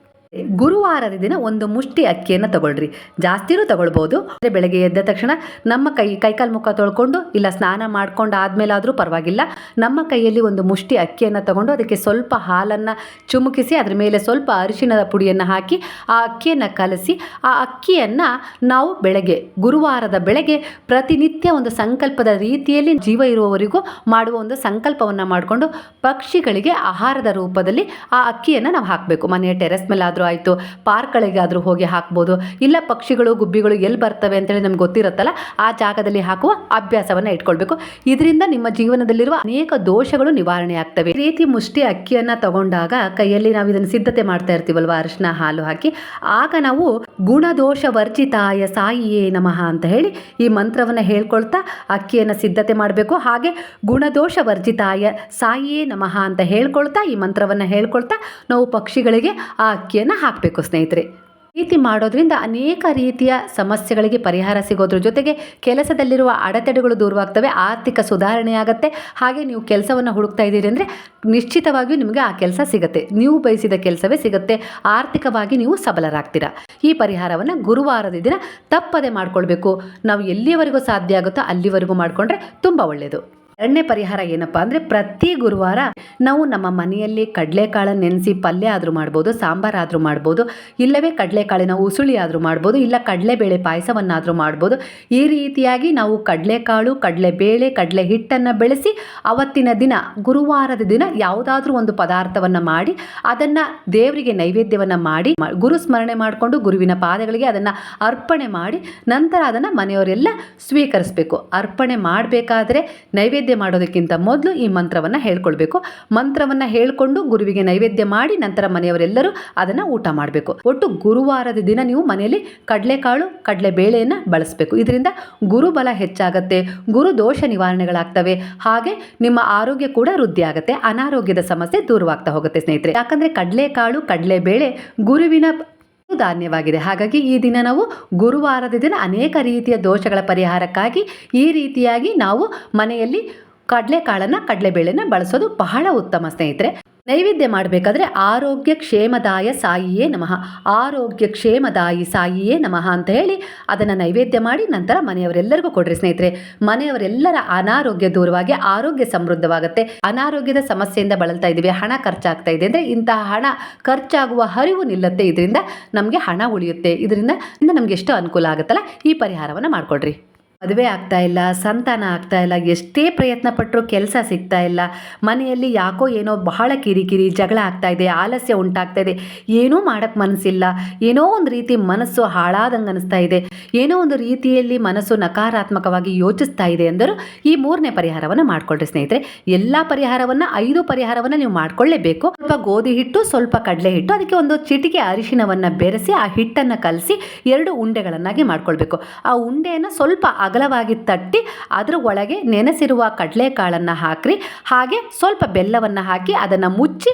ಗುರುವಾರದ ದಿನ ಒಂದು ಮುಷ್ಟಿ ಅಕ್ಕಿಯನ್ನು ತಗೊಳ್ರಿ. ಜಾಸ್ತಿನೂ ತಗೊಳ್ಬೋದು. ಅಂದರೆ ಬೆಳಗ್ಗೆ ಎದ್ದ ತಕ್ಷಣ ನಮ್ಮ ಕೈ, ಕೈಕಾಲು ಮುಖ ತೊಳ್ಕೊಂಡು ಇಲ್ಲ ಸ್ನಾನ ಮಾಡ್ಕೊಂಡು ಆದಮೇಲಾದರೂ ಪರವಾಗಿಲ್ಲ. ನಮ್ಮ ಕೈಯಲ್ಲಿ ಒಂದು ಮುಷ್ಟಿ ಅಕ್ಕಿಯನ್ನು ತಗೊಂಡು ಅದಕ್ಕೆ ಸ್ವಲ್ಪ ಹಾಲನ್ನು ಚುಮುಕಿಸಿ ಅದರ ಮೇಲೆ ಸ್ವಲ್ಪ ಅರಿಶಿನದ ಪುಡಿಯನ್ನು ಹಾಕಿ ಆ ಅಕ್ಕಿಯನ್ನು ಕಲಸಿ ಆ ಅಕ್ಕಿಯನ್ನು ನಾವು ಬೆಳಗ್ಗೆ, ಗುರುವಾರದ ಬೆಳಗ್ಗೆ ಪ್ರತಿನಿತ್ಯ ಒಂದು ಸಂಕಲ್ಪದ ರೀತಿಯಲ್ಲಿ ಜೀವ ಇರುವವರಿಗೂ ಮಾಡುವ ಒಂದು ಸಂಕಲ್ಪವನ್ನು ಮಾಡಿಕೊಂಡು ಪಕ್ಷಿಗಳಿಗೆ ಆಹಾರದ ರೂಪದಲ್ಲಿ ಆ ಅಕ್ಕಿಯನ್ನು ನಾವು ಹಾಕಬೇಕು. ಮನೆಯ ಟೆರೆಸ್ ಮೇಲೆ ಆದರೂ ಆಯಿತು ಪಾರ್ಕ್ಗಳಿಗಾದರೂ ಹೋಗಿ ಹಾಕ್ಬೋದು, ಇಲ್ಲ ಪಕ್ಷಿಗಳು, ಗುಬ್ಬಿಗಳು ಎಲ್ಲಿ ಬರ್ತವೆ ಅಂತೇಳಿ ನಮ್ಗೆ ಗೊತ್ತಿರುತ್ತಲ್ಲ, ಆ ಜಾಗದಲ್ಲಿ ಹಾಕುವ ಅಭ್ಯಾಸವನ್ನು ಇಟ್ಕೊಳ್ಬೇಕು. ಇದರಿಂದ ನಿಮ್ಮ ಜೀವನದಲ್ಲಿರುವ ಅನೇಕ ದೋಷಗಳು ನಿವಾರಣೆ ಆಗ್ತವೆ. ಈ ರೀತಿ ಮುಷ್ಟಿ ಅಕ್ಕಿಯನ್ನು ತಗೊಂಡಾಗ ಕೈಯಲ್ಲಿ ನಾವು ಇದನ್ನು ಸಿದ್ಧತೆ ಮಾಡ್ತಾ ಇರ್ತೀವಲ್ವ ಅರಿಶಿನ ಹಾಲು ಹಾಕಿ? ಆಗ ನಾವು ಗುಣದೋಷ ವರ್ಜಿತಾಯ ಸಾಯಿಯೇ ನಮಃ ಅಂತ ಹೇಳಿ ಈ ಮಂತ್ರವನ್ನು ಹೇಳ್ಕೊಳ್ತಾ ಅಕ್ಕಿಯನ್ನು ಸಿದ್ಧತೆ ಮಾಡಬೇಕು. ಹಾಗೆ ಗುಣದೋಷ ವರ್ಜಿತಾಯ ಸಾಯಿಯೇ ನಮಃ ಅಂತ ಹೇಳ್ಕೊಳ್ತಾ ಈ ಮಂತ್ರವನ್ನು ಹೇಳ್ಕೊಳ್ತಾ ನಾವು ಪಕ್ಷಿಗಳಿಗೆ ಆ ಅಕ್ಕಿಯನ್ನು ಹಾಕಬೇಕು ಸ್ನೇಹಿತರೆ. ರೀತಿ ಮಾಡೋದ್ರಿಂದ ಅನೇಕ ರೀತಿಯ ಸಮಸ್ಯೆಗಳಿಗೆ ಪರಿಹಾರ ಸಿಗೋದ್ರ ಜೊತೆಗೆ ಕೆಲಸದಲ್ಲಿರುವ ಅಡೆತಡೆಗಳು ದೂರವಾಗ್ತವೆ, ಆರ್ಥಿಕ ಸುಧಾರಣೆ ಆಗುತ್ತೆ. ಹಾಗೆ ನೀವು ಕೆಲಸವನ್ನು ಹುಡುಕ್ತಾ ಇದ್ದೀರಿ ಅಂದರೆ ನಿಶ್ಚಿತವಾಗಿಯೂ ನಿಮಗೆ ಆ ಕೆಲಸ ಸಿಗುತ್ತೆ. ನೀವು ಬಯಸಿದ ಕೆಲಸವೇ ಸಿಗುತ್ತೆ. ಆರ್ಥಿಕವಾಗಿ ನೀವು ಸಬಲರಾಗ್ತೀರಾ. ಈ ಪರಿಹಾರವನ್ನು ಗುರುವಾರದ ದಿನ ತಪ್ಪದೆ ಮಾಡಿಕೊಳ್ಬೇಕು. ನಾವು ಎಲ್ಲಿಯವರೆಗೂ ಸಾಧ್ಯ ಆಗುತ್ತೋ ಅಲ್ಲಿವರೆಗೂ ಮಾಡಿಕೊಂಡ್ರೆ ತುಂಬ ಒಳ್ಳೆಯದು ಎರಡನೇ ಪರಿಹಾರ ಏನಪ್ಪ ಅಂದರೆ ಪ್ರತಿ ಗುರುವಾರ ನಾವು ನಮ್ಮ ಮನೆಯಲ್ಲಿ ಕಡಲೆಕಾಳನ್ನು ನೆನೆಸಿ ಪಲ್ಯ ಆದರೂ ಮಾಡ್ಬೋದು ಸಾಂಬಾರಾದರೂ ಮಾಡ್ಬೋದು, ಇಲ್ಲವೇ ಕಡಲೆಕಾಳಿನ ಉಸುಳಿ ಆದರೂ ಮಾಡ್ಬೋದು, ಇಲ್ಲ ಕಡಲೆಬೇಳೆ ಪಾಯಸವನ್ನಾದರೂ ಮಾಡ್ಬೋದು. ಈ ರೀತಿಯಾಗಿ ನಾವು ಕಡಲೆಕಾಳು, ಕಡಲೆಬೇಳೆ ಕಡಲೆ ಹಿಟ್ಟನ್ನು ಬೆಳೆಸಿ ಅವತ್ತಿನ ದಿನ, ಗುರುವಾರದ ದಿನ ಯಾವುದಾದ್ರೂ ಒಂದು ಪದಾರ್ಥವನ್ನು ಮಾಡಿ, ಅದನ್ನು ದೇವರಿಗೆ ನೈವೇದ್ಯವನ್ನು ಮಾಡಿ ಗುರು ಸ್ಮರಣೆ ಮಾಡಿಕೊಂಡು ಗುರುವಿನ ಪಾದಗಳಿಗೆ ಅದನ್ನು ಅರ್ಪಣೆ ಮಾಡಿ, ನಂತರ ಅದನ್ನು ಮನೆಯವರೆಲ್ಲ ಸ್ವೀಕರಿಸಬೇಕು. ಅರ್ಪಣೆ ಮಾಡಬೇಕಾದ್ರೆ ನೈವೇದ್ಯ ಮಾಡೋದಕ್ಕಿಂತ ಮೊದಲು ಈ ಮಂತ್ರವನ್ನು ಹೇಳ್ಕೊಳ್ಬೇಕು. ಮಂತ್ರವನ್ನು ಹೇಳ್ಕೊಂಡು ಗುರುವಿಗೆ ನೈವೇದ್ಯ ಮಾಡಿ ನಂತರ ಮನೆಯವರೆಲ್ಲರೂ ಅದನ್ನು ಊಟ ಮಾಡಬೇಕು. ಒಟ್ಟು ಗುರುವಾರದ ದಿನ ನೀವು ಮನೆಯಲ್ಲಿ ಕಡಲೆಕಾಳು, ಕಡಲೆಬೇಳೆಯನ್ನು ಬಳಸಬೇಕು. ಇದರಿಂದ ಗುರುಬಲ ಹೆಚ್ಚಾಗುತ್ತೆ, ಗುರು ದೋಷ ನಿವಾರಣೆಗಳಾಗ್ತವೆ. ಹಾಗೆ ನಿಮ್ಮ ಆರೋಗ್ಯ ಕೂಡ ವೃದ್ಧಿ ಆಗುತ್ತೆ, ಅನಾರೋಗ್ಯದ ಸಮಸ್ಯೆ ದೂರವಾಗ್ತಾ ಹೋಗುತ್ತೆ ಸ್ನೇಹಿತರೆ. ಯಾಕಂದರೆ ಕಡಲೆಕಾಳು, ಕಡಲೆಬೇಳೆ ಗುರುವಿನ ಧಾನ್ಯವಾಗಿದೆ. ಹಾಗಾಗಿ ಈ ದಿನ ನಾವು ಗುರುವಾರದ ದಿನ ಅನೇಕ ರೀತಿಯ ದೋಷಗಳ ಪರಿಹಾರಕ್ಕಾಗಿ ಈ ರೀತಿಯಾಗಿ ನಾವು ಮನೆಯಲ್ಲಿ ಕಡಲೆಕಾಳನ್ನು ಕಡಲೆಬೇಳೆನ ಬಳಸೋದು ಬಹಳ ಉತ್ತಮ ಸ್ನೇಹಿತರೆ. ನೈವೇದ್ಯ ಮಾಡಬೇಕಾದ್ರೆ ಆರೋಗ್ಯ ಕ್ಷೇಮದಾಯ ಸಾಯಿಯೇ ನಮಃ. ಆರೋಗ್ಯ ಕ್ಷೇಮದಾಯಿ ಸಾಯಿಯೇ ನಮಃ ಅಂತ ಹೇಳಿ ಅದನ್ನು ನೈವೇದ್ಯ ಮಾಡಿ ನಂತರ ಮನೆಯವರೆಲ್ಲರಿಗೂ ಕೊಡ್ರಿ ಸ್ನೇಹಿತರೆ. ಮನೆಯವರೆಲ್ಲರ ಅನಾರೋಗ್ಯ ದೂರವಾಗಿ ಆರೋಗ್ಯ ಸಮೃದ್ಧವಾಗುತ್ತೆ. ಅನಾರೋಗ್ಯದ ಸಮಸ್ಯೆಯಿಂದ ಬಳಲ್ತಾ ಇದ್ದೀವಿ, ಹಣ ಖರ್ಚಾಗ್ತಾ ಇದೆ ಅಂದರೆ ಇಂತಹ ಹಣ ಖರ್ಚಾಗುವ ಹರಿವು ನಿಲ್ಲುತ್ತೆ. ಇದರಿಂದ ನಮಗೆ ಹಣ ಉಳಿಯುತ್ತೆ. ಇದರಿಂದ ನಮಗೆ ಎಷ್ಟು ಅನುಕೂಲ ಆಗುತ್ತಲ್ಲ. ಈ ಪರಿಹಾರವನ್ನು ಮಾಡಿಕೊಡ್ರಿ. ಮದುವೆ ಆಗ್ತಾ ಇಲ್ಲ, ಸಂತಾನ ಆಗ್ತಾ ಇಲ್ಲ, ಎಷ್ಟೇ ಪ್ರಯತ್ನ ಪಟ್ಟರೂ ಕೆಲಸ ಸಿಗ್ತಾ ಇಲ್ಲ. ಮನೆಯಲ್ಲಿ ಯಾಕೋ ಏನೋ ಬಹಳ ಕಿರಿಕಿರಿ, ಜಗಳ ಆಗ್ತಾ ಇದೆ, ಆಲಸ್ಯ ಉಂಟಾಗ್ತಾ ಇದೆ. ಏನೂ ಮಾಡೋಕ್ಕೆ ಮನಸ್ಸಿಲ್ಲ. ಏನೋ ಒಂದು ರೀತಿ ಮನಸ್ಸು ಹಾಳಾದಂಗೆ ಅನಿಸ್ತಾ ಇದೆ. ಏನೋ ಒಂದು ರೀತಿಯಲ್ಲಿ ಮನಸ್ಸು ನಕಾರಾತ್ಮಕವಾಗಿ ಯೋಚಿಸ್ತಾ ಇದೆ ಎಂದರು ಈ ಮೂರನೇ ಪರಿಹಾರವನ್ನು ಮಾಡ್ಕೊಳ್ರಿ ಸ್ನೇಹಿತರೆ. ಎಲ್ಲ ಪರಿಹಾರವನ್ನು, ಐದು ಪರಿಹಾರವನ್ನು ನೀವು ಮಾಡ್ಕೊಳ್ಳೇಬೇಕು ಸ್ವಲ್ಪ ಗೋಧಿ ಹಿಟ್ಟು, ಸ್ವಲ್ಪ ಕಡಲೆ ಹಿಟ್ಟು, ಅದಕ್ಕೆ ಒಂದು ಚಿಟಿಕೆ ಅರಿಶಿನವನ್ನು ಬೆರೆಸಿ, ಆ ಹಿಟ್ಟನ್ನು ಕಲಸಿ ಎರಡು ಉಂಡೆಗಳನ್ನಾಗಿ ಮಾಡ್ಕೊಳ್ಬೇಕು. ಆ ಉಂಡೆಯನ್ನು ಸ್ವಲ್ಪ ಅಗಲವಾಗಿ ತಟ್ಟಿ ಅದರ ಒಳಗೆ ನೆನೆಸಿರುವ ಕಡಲೆಕಾಳನ್ನು ಹಾಕ್ರಿ. ಹಾಗೆ ಸ್ವಲ್ಪ ಬೆಲ್ಲವನ್ನು ಹಾಕಿ ಅದನ್ನು ಮುಚ್ಚಿ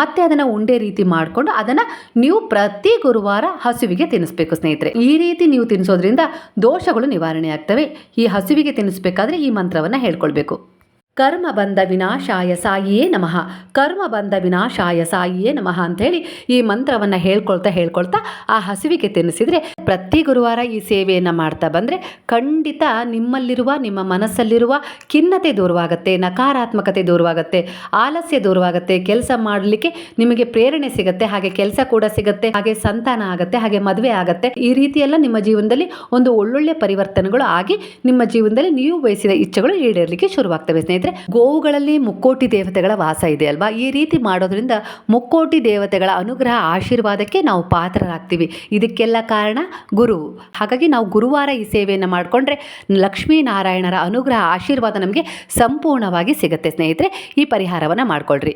ಮತ್ತೆ ಅದನ್ನು ಉಂಡೆ ರೀತಿ ಮಾಡಿಕೊಂಡು ಅದನ್ನು ನೀವು ಪ್ರತಿ ಗುರುವಾರ ಹಸುವಿಗೆ ತಿನ್ನಿಸ್ಬೇಕು ಸ್ನೇಹಿತರೆ. ಈ ರೀತಿ ನೀವು ತಿನ್ನಿಸೋದ್ರಿಂದ ದೋಷಗಳು ನಿವಾರಣೆ ಆಗ್ತವೆ. ಈ ಹಸುವಿಗೆ ತಿನ್ನಿಸ್ಬೇಕಾದ್ರೆ ಈ ಮಂತ್ರವನ್ನು ಹೇಳ್ಕೊಳ್ಬೇಕು. ಕರ್ಮ ಬಂಧ ವಿನಾಶಾಯ ಸಾಯಿಯೇ ನಮಃ. ಕರ್ಮ ಬಂಧ ವಿನಾಶಾಯ ಸಾಯಿಯೇ ನಮಃ ಅಂಥೇಳಿ ಈ ಮಂತ್ರವನ್ನು ಹೇಳ್ಕೊಳ್ತಾ ಹೇಳ್ಕೊಳ್ತಾ ಆ ಹಸುವಿಗೆ ತಿನ್ನಿಸಿದರೆ ಪ್ರತಿ ಗುರುವಾರ ಈ ಸೇವೆಯನ್ನು ಮಾಡ್ತಾ ಬಂದರೆ ಖಂಡಿತ ನಿಮ್ಮಲ್ಲಿರುವ, ನಿಮ್ಮ ಮನಸ್ಸಲ್ಲಿರುವ ಖಿನ್ನತೆ ದೂರವಾಗುತ್ತೆ, ನಕಾರಾತ್ಮಕತೆ ದೂರವಾಗುತ್ತೆ, ಆಲಸ್ಯ ದೂರವಾಗುತ್ತೆ, ಕೆಲಸ ಮಾಡಲಿಕ್ಕೆ ನಿಮಗೆ ಪ್ರೇರಣೆ ಸಿಗುತ್ತೆ, ಹಾಗೆ ಕೆಲಸ ಕೂಡ ಸಿಗುತ್ತೆ, ಹಾಗೆ ಸಂತಾನ ಆಗುತ್ತೆ, ಹಾಗೆ ಮದುವೆ ಆಗುತ್ತೆ. ಈ ರೀತಿಯೆಲ್ಲ ನಿಮ್ಮ ಜೀವನದಲ್ಲಿ ಒಂದು ಒಳ್ಳೊಳ್ಳೆ ಪರಿವರ್ತನೆಗಳು ಆಗಿ ನಿಮ್ಮ ಜೀವನದಲ್ಲಿ ನೀವು ಬಯಸಿದ ಇಚ್ಛೆಗಳು ಈಡೇರಲಿಕ್ಕೆ ಶುರುವಾಗ್ತವೆ ಸ್ನೇಹಿತರೆ. ಗೋವುಗಳಲ್ಲಿ ಮುಕ್ಕೋಟಿ ದೇವತೆಗಳ ವಾಸ ಇದೆ ಅಲ್ವಾ? ಈ ರೀತಿ ಮಾಡೋದ್ರಿಂದ ಮುಕ್ಕೋಟಿ ದೇವತೆಗಳ ಅನುಗ್ರಹ, ಆಶೀರ್ವಾದಕ್ಕೆ ನಾವು ಪಾತ್ರರಾಗ್ತೀವಿ. ಇದಕ್ಕೆಲ್ಲ ಕಾರಣ ಗುರು. ಹಾಗಾಗಿ ನಾವು ಗುರುವಾರ ಈ ಸೇವೆಯನ್ನು ಮಾಡಿಕೊಂಡ್ರೆ ಲಕ್ಷ್ಮೀನಾರಾಯಣರ ಅನುಗ್ರಹ, ಆಶೀರ್ವಾದ ನಮಗೆ ಸಂಪೂರ್ಣವಾಗಿ ಸಿಗುತ್ತೆ ಸ್ನೇಹಿತರೆ. ಈ ಪರಿಹಾರವನ್ನು ಮಾಡಿಕೊಳ್ಳ್ರಿ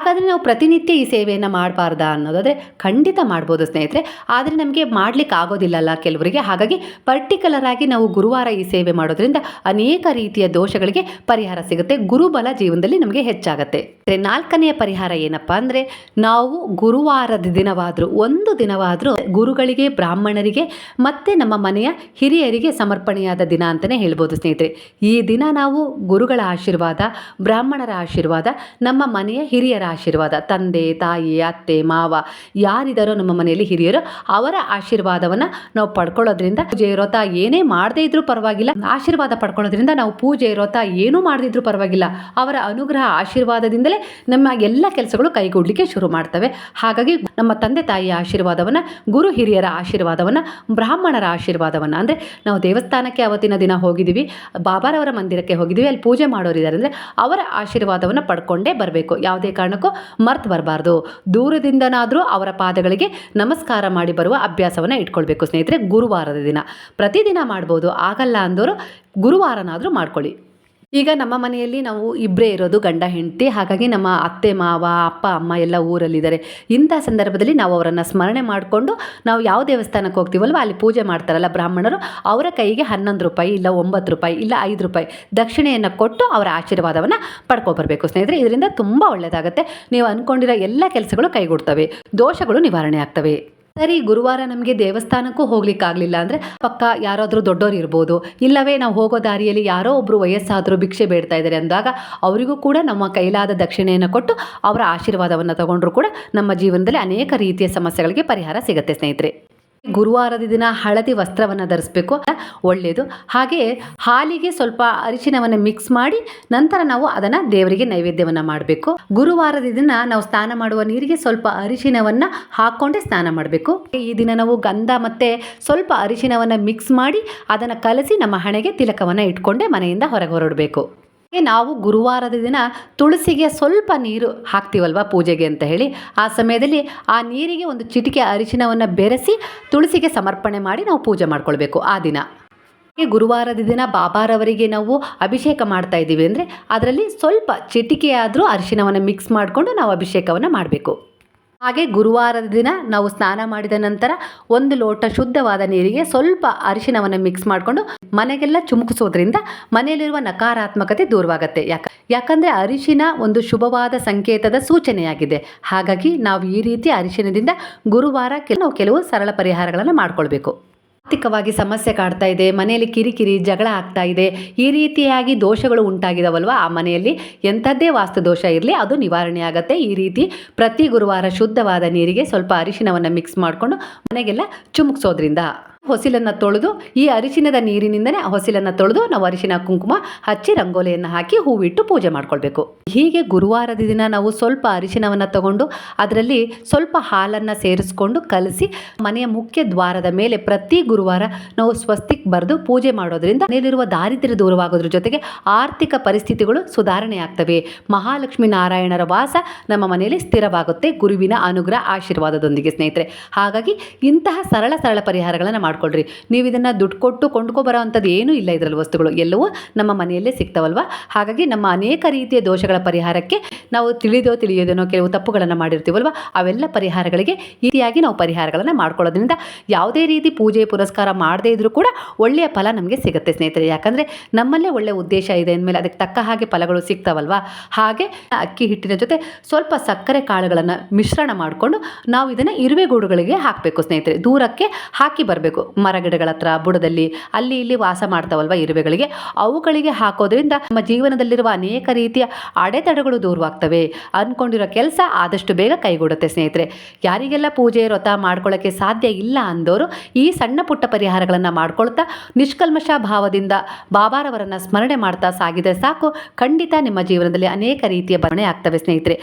ಹಾಗಾದರೆ ನಾವು ಪ್ರತಿನಿತ್ಯ ಈ ಸೇವೆಯನ್ನು ಮಾಡಬಾರ್ದಾ ಅನ್ನೋದಾದರೆ ಖಂಡಿತ ಮಾಡ್ಬೋದು ಸ್ನೇಹಿತರೆ. ಆದರೆ ನಮಗೆ ಮಾಡ್ಲಿಕ್ಕೆ ಆಗೋದಿಲ್ಲಲ್ಲ ಕೆಲವರಿಗೆ. ಹಾಗಾಗಿ ಪರ್ಟಿಕ್ಯುಲರ್ ಆಗಿ ನಾವು ಗುರುವಾರ ಈ ಸೇವೆ ಮಾಡೋದ್ರಿಂದ ಅನೇಕ ರೀತಿಯ ದೋಷಗಳಿಗೆ ಪರಿಹಾರ ಸಿಗುತ್ತೆ. ಗುರುಬಲ ಜೀವನದಲ್ಲಿ ನಮಗೆ ಹೆಚ್ಚಾಗುತ್ತೆ. ನಾಲ್ಕನೆಯ ಪರಿಹಾರ ಏನಪ್ಪ ಅಂದರೆ ನಾವು ಗುರುವಾರದ ದಿನವಾದರೂ, ಒಂದು ದಿನವಾದರೂ ಗುರುಗಳಿಗೆ, ಬ್ರಾಹ್ಮಣರಿಗೆ ಮತ್ತು ನಮ್ಮ ಮನೆಯ ಹಿರಿಯರಿಗೆ ಸಮರ್ಪಣೆಯಾದ ದಿನ ಅಂತಲೇ ಹೇಳ್ಬೋದು ಸ್ನೇಹಿತರೆ. ಈ ದಿನ ನಾವು ಗುರುಗಳ ಆಶೀರ್ವಾದ, ಬ್ರಾಹ್ಮಣರ ಆಶೀರ್ವಾದ, ನಮ್ಮ ಮನೆಯ ಹಿರಿಯರ ಆಶೀರ್ವಾದ. ತಂದೆ, ತಾಯಿ, ಅತ್ತೆ, ಮಾವ ಯಾರಿದ್ದಾರೋ ನಮ್ಮ ಮನೆಯಲ್ಲಿ ಹಿರಿಯರು ಅವರ ಆಶೀರ್ವಾದವನ್ನು ನಾವು ಪಡ್ಕೊಳ್ಳೋದ್ರಿಂದ ಪೂಜೆ ವ್ರತ ಏನೇ ಮಾಡದೇ ಇದ್ರೂ ಪರವಾಗಿಲ್ಲ. ಆಶೀರ್ವಾದ ಪಡ್ಕೊಳ್ಳೋದ್ರಿಂದ ನಾವು ಪೂಜೆ ವ್ರತ ಏನೂ ಮಾಡದಿದ್ರೂ ಪರವಾಗಿಲ್ಲ. ಅವರ ಅನುಗ್ರಹ ಆಶೀರ್ವಾದದಿಂದಲೇ ನಮ್ಮ ಎಲ್ಲ ಕೆಲಸಗಳು ಕೈಗೂಡಲಿಕ್ಕೆ ಶುರು ಮಾಡ್ತವೆ. ಹಾಗಾಗಿ ನಮ್ಮ ತಂದೆ ತಾಯಿಯ ಆಶೀರ್ವಾದವನ್ನು, ಗುರು ಹಿರಿಯರ ಆಶೀರ್ವಾದವನ್ನು, ಬ್ರಾಹ್ಮಣರ ಆಶೀರ್ವಾದವನ್ನು, ಅಂದರೆ ನಾವು ದೇವಸ್ಥಾನಕ್ಕೆ ಅವತ್ತಿನ ದಿನ ಹೋಗಿದ್ದೀವಿ, ಬಾಬಾರವರ ಮಂದಿರಕ್ಕೆ ಹೋಗಿದ್ದೀವಿ, ಅಲ್ಲಿ ಪೂಜೆ ಮಾಡೋರಿದ್ದಾರೆ ಅಂದರೆ ಅವರ ಆಶೀರ್ವಾದವನ್ನು ಪಡ್ಕೊಂಡೇ ಬರಬೇಕು. ಯಾವುದೇ ಕಾರಣಕ್ಕೂ ಮರ್ತು ಬರಬಾರ್ದು. ದೂರದಿಂದನಾದರೂ ಅವರ ಪಾದಗಳಿಗೆ ನಮಸ್ಕಾರ ಮಾಡಿ ಬರುವ ಅಭ್ಯಾಸವನ್ನು ಇಟ್ಕೊಳ್ಬೇಕು ಸ್ನೇಹಿತರೆ, ಗುರುವಾರದ ದಿನ. ಪ್ರತಿದಿನ ಮಾಡ್ಬೋದು, ಆಗಲ್ಲ ಅಂದವರು ಗುರುವಾರನಾದರೂ ಮಾಡ್ಕೊಳ್ಳಿ. ಈಗ ನಮ್ಮ ಮನೆಯಲ್ಲಿ ನಾವು ಇಬ್ಬರೇ ಇರೋದು ಗಂಡ, ಹೆಂಡತಿ. ಹಾಗಾಗಿ ನಮ್ಮ ಅತ್ತೆ, ಮಾವ, ಅಪ್ಪ, ಅಮ್ಮ ಎಲ್ಲ ಊರಲ್ಲಿದ್ದಾರೆ. ಇಂಥ ಸಂದರ್ಭದಲ್ಲಿ ನಾವು ಅವರನ್ನು ಸ್ಮರಣೆ ಮಾಡಿಕೊಂಡು ನಾವು ಯಾವ ದೇವಸ್ಥಾನಕ್ಕೆ ಹೋಗ್ತೀವಲ್ವ, ಅಲ್ಲಿ ಪೂಜೆ ಮಾಡ್ತಾರಲ್ಲ ಬ್ರಾಹ್ಮಣರು, ಅವರ ಕೈಗೆ ಹನ್ನೊಂದು ರೂಪಾಯಿ ಇಲ್ಲ ಒಂಬತ್ತು ರೂಪಾಯಿ ಇಲ್ಲ ಐದು ರೂಪಾಯಿ ದಕ್ಷಿಣೆಯನ್ನು ಕೊಟ್ಟು ಅವರ ಆಶೀರ್ವಾದವನ್ನು ಪಡ್ಕೊಬರ್ಬೇಕು. ಸ್ನೇಹಿತರೆ, ಇದರಿಂದ ತುಂಬ ಒಳ್ಳೆಯದಾಗುತ್ತೆ ನೀವು ಅಂದ್ಕೊಂಡಿರೋ ಎಲ್ಲ ಕೆಲಸಗಳು ಕೈಗೊಡ್ತವೆ. ದೋಷಗಳು ನಿವಾರಣೆ ಆಗ್ತವೆ. ಸರಿ, ಗುರುವಾರ ನಮಗೆ ದೇವಸ್ಥಾನಕ್ಕೂ ಹೋಗ್ಲಿಕ್ಕಾಗಲಿಲ್ಲ ಅಂದರೆ ಪಕ್ಕ ಯಾರಾದರೂ ದೊಡ್ಡವರು ಇರ್ಬೋದು. ಇಲ್ಲವೇ ನಾವು ಹೋಗೋ ದಾರಿಯಲ್ಲಿ ಯಾರೋ ಒಬ್ಬರು ವಯಸ್ಸಾದರೂ ಭಿಕ್ಷೆ ಬೇಡ್ತಾ ಇದ್ದಾರೆ ಅಂದಾಗ ಅವರಿಗೂ ಕೂಡ ನಮ್ಮ ಕೈಲಾದ ದಕ್ಷಿಣೆಯನ್ನು ಕೊಟ್ಟು ಅವರ ಆಶೀರ್ವಾದವನ್ನು ತಗೊಂಡ್ರು ಕೂಡ ನಮ್ಮ ಜೀವನದಲ್ಲಿ ಅನೇಕ ರೀತಿಯ ಸಮಸ್ಯೆಗಳಿಗೆ ಪರಿಹಾರ ಸಿಗುತ್ತೆ ಸ್ನೇಹಿತರೆ. ಗುರುವಾರದ ದಿನ ಹಳದಿ ವಸ್ತ್ರವನ್ನು ಧರಿಸ್ಬೇಕು ಒಳ್ಳೆಯದು ಹಾಗೆ ಹಾಲಿಗೆ ಸ್ವಲ್ಪ ಅರಿಶಿನವನ್ನು ಮಿಕ್ಸ್ ಮಾಡಿ ನಂತರ ನಾವು ಅದನ್ನು ದೇವರಿಗೆ ನೈವೇದ್ಯವನ್ನು ಮಾಡಬೇಕು. ಗುರುವಾರದ ದಿನ ನಾವು ಸ್ನಾನ ಮಾಡುವ ನೀರಿಗೆ ಸ್ವಲ್ಪ ಅರಿಶಿನವನ್ನು ಹಾಕ್ಕೊಂಡೇ ಸ್ನಾನ ಮಾಡಬೇಕು. ಈ ದಿನ ನಾವು ಗಂಧ ಮತ್ತು ಸ್ವಲ್ಪ ಅರಿಶಿನವನ್ನು ಮಿಕ್ಸ್ ಮಾಡಿ ಅದನ್ನು ಕಲಸಿ ನಮ್ಮ ಹಣೆಗೆ ತಿಲಕವನ್ನು ಇಟ್ಕೊಂಡೇ ಮನೆಯಿಂದ ಹೊರಗೆ ಹೊರಡಬೇಕು. ನಾವು ಗುರುವಾರದ ದಿನ ತುಳಸಿಗೆ ಸ್ವಲ್ಪ ನೀರು ಹಾಕ್ತೀವಲ್ವ ಪೂಜೆಗೆ ಅಂತ ಹೇಳಿ. ಆ ಸಮಯದಲ್ಲಿ ಆ ನೀರಿಗೆ ಒಂದು ಚಿಟಿಕೆ ಅರಿಶಿನವನ್ನು ಬೆರೆಸಿ ತುಳಸಿಗೆ ಸಮರ್ಪಣೆ ಮಾಡಿ ನಾವು ಪೂಜೆ ಮಾಡ್ಕೊಳ್ಬೇಕು ಆ ದಿನ. ಗುರುವಾರದ ದಿನ ಬಾಬಾರವರಿಗೆ ನಾವು ಅಭಿಷೇಕ ಮಾಡ್ತಾ ಇದ್ದೀವಿ ಅಂದರೆ ಅದರಲ್ಲಿ ಸ್ವಲ್ಪ ಚಿಟಿಕೆಯಾದರೂ ಅರಿಶಿನವನ್ನು ಮಿಕ್ಸ್ ಮಾಡಿಕೊಂಡು ನಾವು ಅಭಿಷೇಕವನ್ನು ಮಾಡಬೇಕು. ಹಾಗೆ ಗುರುವಾರದ ದಿನ ನಾವು ಸ್ನಾನ ಮಾಡಿದ ನಂತರ ಒಂದು ಲೋಟ ಶುದ್ಧವಾದ ನೀರಿಗೆ ಸ್ವಲ್ಪ ಅರಿಶಿನವನ್ನು ಮಿಕ್ಸ್ ಮಾಡಿಕೊಂಡು ಮನೆಗೆಲ್ಲ ಚುಮುಕಿಸೋದ್ರಿಂದ ಮನೆಯಲ್ಲಿರುವ ನಕಾರಾತ್ಮಕತೆ ದೂರವಾಗುತ್ತೆ. ಯಾಕೆ, ಯಾಕಂದರೆ ಅರಿಶಿನ ಒಂದು ಶುಭವಾದ ಸಂಕೇತದ ಸೂಚನೆಯಾಗಿದೆ. ಹಾಗಾಗಿ ನಾವು ಈ ರೀತಿ ಅರಿಶಿನದಿಂದ ಗುರುವಾರ ಕೆಲ, ನಾವು ಕೆಲವು ಸರಳ ಪರಿಹಾರಗಳನ್ನು ಮಾಡ್ಕೊಳ್ಬೇಕು. ಆರ್ಥಿಕವಾಗಿ ಸಮಸ್ಯೆ ಕಾಡ್ತಾ ಇದೆ, ಮನೆಯಲ್ಲಿ ಕಿರಿಕಿರಿ ಜಗಳ ಆಗ್ತಾ ಇದೆ, ಈ ರೀತಿಯಾಗಿ ದೋಷಗಳು ಉಂಟಾಗಿದಾವಲ್ವ? ಆ ಮನೆಯಲ್ಲಿ ಎಂಥದ್ದೇ ವಾಸ್ತು ದೋಷ ಇರಲಿ, ಅದು ನಿವಾರಣೆ ಆಗುತ್ತೆ. ಈ ರೀತಿ ಪ್ರತಿ ಗುರುವಾರ ಶುದ್ಧವಾದ ನೀರಿಗೆ ಸ್ವಲ್ಪ ಅರಿಶಿನವನ್ನು ಮಿಕ್ಸ್ ಮಾಡಿಕೊಂಡು ಮನೆಗೆಲ್ಲ ಚುಮುಕ್ಸೋದ್ರಿಂದ ಹೊಸಿಲನ್ನು ತೊಳೆದು, ಈ ಅರಿಶಿನದ ನೀರಿನಿಂದನೇ ಹೊಸಿಲನ್ನು ತೊಳೆದು ನಾವು ಅರಿಶಿನ ಕುಂಕುಮ ಹಚ್ಚಿ ರಂಗೋಲಿಯನ್ನು ಹಾಕಿ ಹೂವಿಟ್ಟು ಪೂಜೆ ಮಾಡ್ಕೊಳ್ಬೇಕು. ಹೀಗೆ ಗುರುವಾರದ ದಿನ ನಾವು ಸ್ವಲ್ಪ ಅರಿಶಿನವನ್ನು ತಗೊಂಡು, ಅದರಲ್ಲಿ ಸ್ವಲ್ಪ ಹಾಲನ್ನು ಸೇರಿಸ್ಕೊಂಡು ಕಲಸಿ, ಮನೆಯ ಮುಖ್ಯ ದ್ವಾರದ ಮೇಲೆ ಪ್ರತಿ ಗುರುವಾರ ನಾವು ಸ್ವಸ್ತಿಕ್ ಬರೆದು ಪೂಜೆ ಮಾಡೋದ್ರಿಂದ ಮನೆಯಲ್ಲಿರುವ ದಾರಿದ್ರ್ಯ ದೂರವಾಗೋದ್ರ ಜೊತೆಗೆ ಆರ್ಥಿಕ ಪರಿಸ್ಥಿತಿಗಳು ಸುಧಾರಣೆ ಆಗ್ತವೆ. ಮಹಾಲಕ್ಷ್ಮಿ ನಾರಾಯಣರ ವಾಸ ನಮ್ಮ ಮನೆಯಲ್ಲಿ ಸ್ಥಿರವಾಗುತ್ತೆ. ಗುರುವಿನ ಅನುಗ್ರಹ ಆಶೀರ್ವಾದದೊಂದಿಗೆ ಸ್ನೇಹಿತರೆ. ಹಾಗಾಗಿ ಇಂತಹ ಸರಳ ಸರಳ ಪರಿಹಾರಗಳನ್ನು ಮಾಡ್ಕೊಳ್ರಿ. ನೀವು ಇದನ್ನು ದುಡ್ಡು ಕೊಟ್ಟು ಕೊಂಡ್ಕೊಬರೋ ಅಂಥದ್ದು ಏನೂ ಇಲ್ಲ ಇದರಲ್ಲಿ ವಸ್ತುಗಳು. ಎಲ್ಲವೂ ನಮ್ಮ ಮನೆಯಲ್ಲೇ ಸಿಗ್ತಾವಲ್ವ? ಹಾಗಾಗಿ ನಮ್ಮ ಅನೇಕ ರೀತಿಯ ದೋಷಗಳ ಪರಿಹಾರಕ್ಕೆ ನಾವು ತಿಳಿದೋ ತಿಳಿಯೋದೇನೋ ಕೆಲವು ತಪ್ಪುಗಳನ್ನು ಮಾಡಿರ್ತೀವಲ್ವ? ಅವೆಲ್ಲ ಪರಿಹಾರಗಳಿಗೆ ಈ ನಾವು ಪರಿಹಾರಗಳನ್ನು ಮಾಡ್ಕೊಳ್ಳೋದ್ರಿಂದ ಯಾವುದೇ ರೀತಿ ಪೂಜೆ, ಪುರಸ್ಕಾರ ಮಾಡದೇ ಇದ್ರೂ ಕೂಡ ಒಳ್ಳೆಯ ಫಲ ನಮಗೆ ಸಿಗುತ್ತೆ ಸ್ನೇಹಿತರೆ. ಯಾಕಂದರೆ ನಮ್ಮಲ್ಲೇ ಒಳ್ಳೆಯ ಉದ್ದೇಶ ಇದೆ ಅಂದಮೇಲೆ ಅದಕ್ಕೆ ತಕ್ಕ ಹಾಗೆ ಫಲಗಳು ಸಿಗ್ತಾವಲ್ವ? ಹಾಗೆ ಅಕ್ಕಿ ಹಿಟ್ಟಿನ ಜೊತೆ ಸ್ವಲ್ಪ ಸಕ್ಕರೆ ಕಾಳುಗಳನ್ನು ಮಿಶ್ರಣ ಮಾಡಿಕೊಂಡು ನಾವು ಇದನ್ನು ಇರುವೆ ಗೂಡುಗಳಿಗೆ ಹಾಕಬೇಕು ಸ್ನೇಹಿತರೆ. ದೂರಕ್ಕೆ ಹಾಕಿ ಬರಬೇಕು. ಮರಗಿಡಗಳ ಹತ್ರ, ಬುಡದಲ್ಲಿ ಅಲ್ಲಿ ಇಲ್ಲಿ ವಾಸ ಮಾಡ್ತಾವಲ್ವ ಇರುವೆಗಳಿಗೆ? ಅವುಗಳಿಗೆ ಹಾಕೋದ್ರಿಂದ ನಮ್ಮ ಜೀವನದಲ್ಲಿರುವ ಅನೇಕ ರೀತಿಯ ಅಡೆತಡೆಗಳು ದೂರವಾಗ್ತವೆ. ಅಂದ್ಕೊಂಡಿರೋ ಕೆಲಸ ಆದಷ್ಟು ಬೇಗ ಕೈಗೂಡುತ್ತೆ ಸ್ನೇಹಿತರೆ. ಯಾರಿಗೆಲ್ಲ ಪೂಜೆ, ವ್ರತ ಮಾಡ್ಕೊಳ್ಳೋಕೆ ಸಾಧ್ಯ ಇಲ್ಲ ಅಂದವರು ಈ ಸಣ್ಣ ಪುಟ್ಟ ಪರಿಹಾರಗಳನ್ನು ಮಾಡ್ಕೊಳ್ತಾ ನಿಷ್ಕಲ್ಮಶ ಭಾವದಿಂದ ಬಾಬಾರವರನ್ನು ಸ್ಮರಣೆ ಮಾಡ್ತಾ ಸಾಗಿದ್ರೆ ಸಾಕು. ಖಂಡಿತ ನಿಮ್ಮ ಜೀವನದಲ್ಲಿ ಅನೇಕ ರೀತಿಯ ಬರಣೆ ಆಗ್ತವೆ ಸ್ನೇಹಿತರೆ.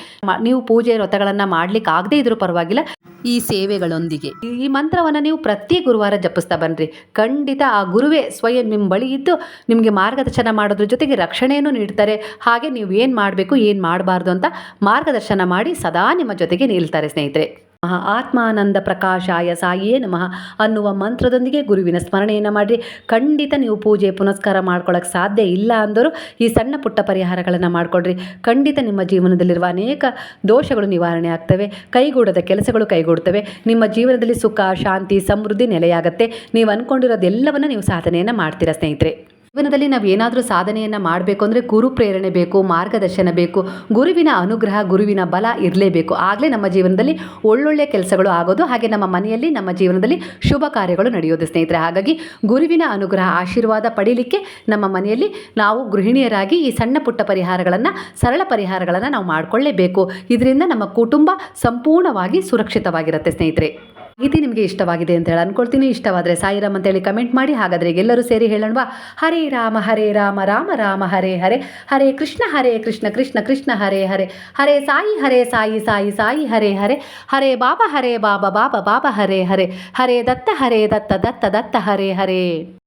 ನೀವು ಪೂಜೆ, ವ್ರತಗಳನ್ನು ಮಾಡ್ಲಿಕ್ಕೆ ಆಗದೇ ಇದ್ರೂ ಪರವಾಗಿಲ್ಲ. ಈ ಸೇವೆಗಳೊಂದಿಗೆ ಈ ಮಂತ್ರವನ್ನು ನೀವು ಪ್ರತಿ ಗುರುವಾರ ಜಪಿಸ್ತಾ ಬನ್ನಿರಿ ಖಂಡಿತ ಆ ಗುರುವೇ ಸ್ವಯಂ ನಿಮ್ಮ ಬಳಿ ಇದ್ದು ನಿಮಗೆ ಮಾರ್ಗದರ್ಶನ ಮಾಡೋದ್ರ ಜೊತೆಗೆ ರಕ್ಷಣೆಯನ್ನು ನೀಡ್ತಾರೆ. ಹಾಗೆ ನೀವು ಏನು ಮಾಡಬೇಕು, ಏನು ಮಾಡಬಾರ್ದು ಅಂತ ಮಾರ್ಗದರ್ಶನ ಮಾಡಿ ಸದಾ ನಿಮ್ಮ ಜೊತೆಗೆ ನಿಲ್ತಾರೆ ಸ್ನೇಹಿತರೆ. ಆತ್ಮಾನಂದ ಪ್ರಕಾಶಾಯ ಸಾಯಿಯೇ ನಮಃ ಅನ್ನುವ ಮಂತ್ರದೊಂದಿಗೆ ಗುರುವಿನ ಸ್ಮರಣೆಯನ್ನು ಮಾಡಿರಿ. ಖಂಡಿತ ನೀವು ಪೂಜೆ ಪುನಸ್ಕಾರ ಮಾಡ್ಕೊಳ್ಳೋಕೆ ಸಾಧ್ಯ ಇಲ್ಲ ಅಂದರೂ ಈ ಸಣ್ಣ ಪುಟ್ಟ ಪರಿಹಾರಗಳನ್ನು ಮಾಡಿಕೊಡ್ರಿ. ಖಂಡಿತ ನಿಮ್ಮ ಜೀವನದಲ್ಲಿರುವ ಅನೇಕ ದೋಷಗಳು ನಿವಾರಣೆ ಆಗ್ತವೆ. ಕೈಗೂಡದ ಕೆಲಸಗಳು ಕೈಗೂಡ್ತವೆ. ನಿಮ್ಮ ಜೀವನದಲ್ಲಿ ಸುಖ, ಶಾಂತಿ, ಸಮೃದ್ಧಿ ನೆಲೆಯಾಗತ್ತೆ. ನೀವು ಅಂದ್ಕೊಂಡಿರೋದೆಲ್ಲವನ್ನು ನೀವು ಸಾಧನೆಯನ್ನು ಮಾಡ್ತೀರಾ ಸ್ನೇಹಿತರೆ. ಜೀವನದಲ್ಲಿ ನಾವು ಏನಾದರೂ ಸಾಧನೆಯನ್ನು ಮಾಡಬೇಕು ಅಂದರೆ ಗುರು ಪ್ರೇರಣೆ ಬೇಕು, ಮಾರ್ಗದರ್ಶನ ಬೇಕು, ಗುರುವಿನ ಅನುಗ್ರಹ, ಗುರುವಿನ ಬಲ ಇರಲೇಬೇಕು. ಆಗಲೇ ನಮ್ಮ ಜೀವನದಲ್ಲಿ ಒಳ್ಳೊಳ್ಳೆ ಕೆಲಸಗಳು ಆಗೋದು, ಹಾಗೆ ನಮ್ಮ ಮನೆಯಲ್ಲಿ ನಮ್ಮ ಜೀವನದಲ್ಲಿ ಶುಭ ಕಾರ್ಯಗಳು ನಡೆಯೋದು ಸ್ನೇಹಿತರೆ. ಹಾಗಾಗಿ ಗುರುವಿನ ಅನುಗ್ರಹ, ಆಶೀರ್ವಾದ ಪಡೀಲಿಕ್ಕೆ ನಮ್ಮ ಮನೆಯಲ್ಲಿ ನಾವು ಗೃಹಿಣಿಯರಾಗಿ ಈ ಸಣ್ಣ ಪುಟ್ಟ ಪರಿಹಾರಗಳನ್ನು, ಸರಳ ಪರಿಹಾರಗಳನ್ನು ನಾವು ಮಾಡಿಕೊಳ್ಳೇಬೇಕು. ಇದರಿಂದ ನಮ್ಮ ಕುಟುಂಬ ಸಂಪೂರ್ಣವಾಗಿ ಸುರಕ್ಷಿತವಾಗಿರುತ್ತೆ ಸ್ನೇಹಿತರೆ. ಮಾಹಿತಿ ನಿಮಗೆ ಇಷ್ಟವಾಗಿದೆ ಅಂತ ಹೇಳಿ ಅನ್ಕೊಳ್ತೀನಿ. ಇಷ್ಟವಾದರೆ ಸಾಯಿರಾಮ್ ಅಂತೇಳಿ ಕಮೆಂಟ್ ಮಾಡಿ. ಹಾಗಾದರೆ ಎಲ್ಲರೂ ಸೇರಿ ಹೇಳೋಣವಾ? ಹರೇ ರಾಮ ಹರೇ ರಾಮ ರಾಮ ರಾಮ, ಹರೇ ಹರೇ ಹರೇ ಕೃಷ್ಣ ಹರೇ ಕೃಷ್ಣ ಕೃಷ್ಣ ಕೃಷ್ಣ, ಹರೇ ಹರೇ ಹರೇ ಸಾಯಿ ಹರೇ ಸಾಯಿ ಸಾಯಿ ಸಾಯಿ, ಹರೇ ಹರೇ ಹರೇ ಬಾಬಾ ಹರೇ ಬಾಬಾ ಬಾಬಾ ಬಾಬಾ, ಹರೇ ಹರೇ ಹರೇ ದತ್ತ ಹರೇ ದತ್ತ ದತ್ತ ದತ್ತ, ಹರೇ ಹರೇ.